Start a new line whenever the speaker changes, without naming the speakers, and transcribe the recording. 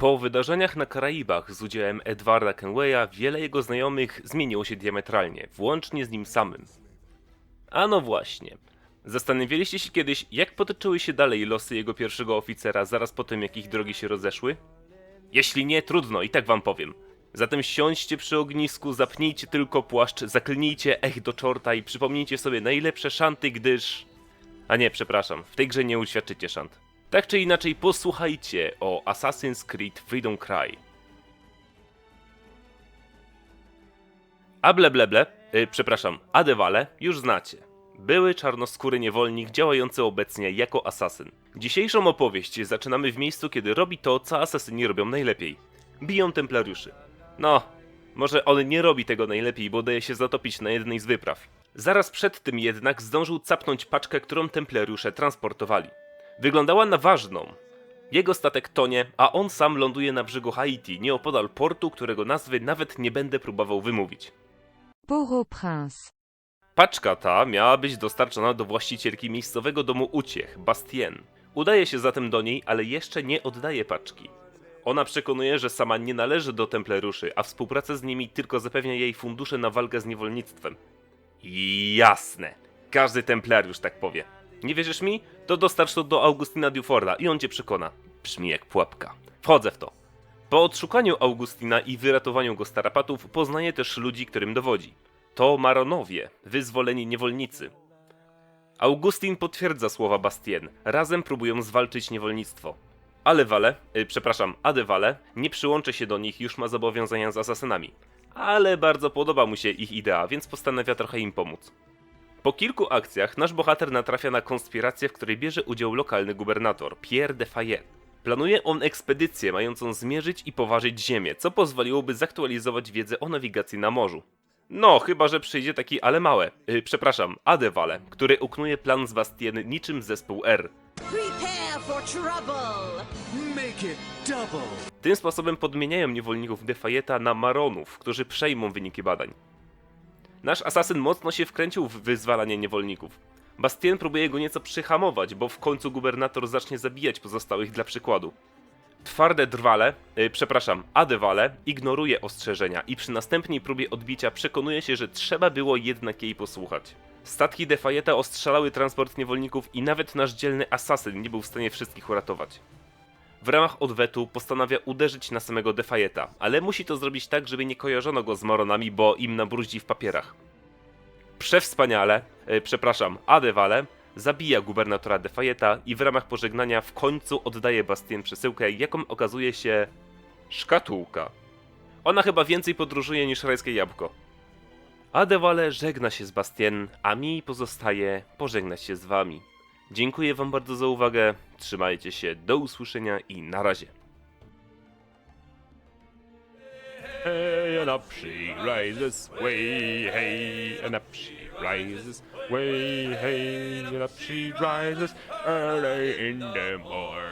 Po wydarzeniach na Karaibach z udziałem Edwarda Kenwaya wiele jego znajomych zmieniło się diametralnie, włącznie z nim samym. A no właśnie. Zastanawialiście się kiedyś, jak potoczyły się dalej losy jego pierwszego oficera zaraz po tym, jak ich drogi się rozeszły? Jeśli nie, trudno, i tak wam powiem. Zatem siądźcie przy ognisku, zapnijcie tylko płaszcz, zaklnijcie ech do czorta i przypomnijcie sobie najlepsze szanty, gdyż... A nie, przepraszam, w tej grze nie uświadczycie szant. Tak czy inaczej, posłuchajcie o Assassin's Creed Freedom Cry. A y, przepraszam, Adewale już znacie. Były czarnoskóry niewolnik działający obecnie jako asasyn. Dzisiejszą opowieść zaczynamy w miejscu, kiedy robi to, co asasyni robią najlepiej. Biją templariuszy. No, może on nie robi tego najlepiej, bo daje się zatopić na jednej z wypraw. Zaraz przed tym jednak zdążył capnąć paczkę, którą templariusze transportowali. Wyglądała na ważną. Jego statek tonie, a on sam ląduje na brzegu Haiti, nieopodal portu, którego nazwy nawet nie będę próbował wymówić.
Port-au-Prince.
Paczka ta miała być dostarczona do właścicielki miejscowego domu uciech, Bastien. Udaje się zatem do niej, ale jeszcze nie oddaje paczki. Ona przekonuje, że sama nie należy do templariuszy, a współpraca z nimi tylko zapewnia jej fundusze na walkę z niewolnictwem. Jasne. Każdy templariusz tak powie. Nie wierzysz mi? To dostarcz to do Augustina Duforda i on cię przekona. Brzmi jak pułapka. Wchodzę w to. Po odszukaniu Augustina i wyratowaniu go z tarapatów poznaje też ludzi, którym dowodzi. To Maronowie, wyzwoleni niewolnicy. Augustin potwierdza słowa Bastien. Razem próbują zwalczyć niewolnictwo. Ale Wale, y, przepraszam, Adewale nie przyłączy się do nich, już ma zobowiązania z asasynami. Ale bardzo podoba mu się ich idea, więc postanawia trochę im pomóc. Po kilku akcjach nasz bohater natrafia na konspirację, w której bierze udział lokalny gubernator, Pierre de Fayet. Planuje on ekspedycję mającą zmierzyć i poważyć ziemię, co pozwoliłoby zaktualizować wiedzę o nawigacji na morzu. No, chyba że przyjdzie taki ale małe, yy, przepraszam, Adewale, który uknuje plan z Bastien niczym zespół R.
Prepare for trouble!
Make it double.
Tym sposobem podmieniają niewolników Defayeta na Maronów, którzy przejmą wyniki badań. Nasz asasyn mocno się wkręcił w wyzwalanie niewolników. Bastien próbuje go nieco przyhamować, bo w końcu gubernator zacznie zabijać pozostałych dla przykładu. Twarde drwale, yy, przepraszam, adewale, ignoruje ostrzeżenia i przy następnej próbie odbicia przekonuje się, że trzeba było jednak jej posłuchać. Statki Defayeta ostrzelały transport niewolników i nawet nasz dzielny asasyn nie był w stanie wszystkich uratować. W ramach odwetu postanawia uderzyć na samego Defayeta, ale musi to zrobić tak, żeby nie kojarzono go z Moronami, bo im nabruździ w papierach. Przewspaniale, e, przepraszam, Adewale zabija gubernatora Defayeta i w ramach pożegnania w końcu oddaje Bastien przesyłkę, jaką okazuje się szkatułka. Ona chyba więcej podróżuje niż rajskie jabłko. Adewale żegna się z Bastien, a mi pozostaje pożegnać się z wami. Dziękuję wam bardzo za uwagę, trzymajcie się, do usłyszenia i na razie.
Hey, and up she rises, way, hey, and up she rises, way, hey, and up she rises early in the morning.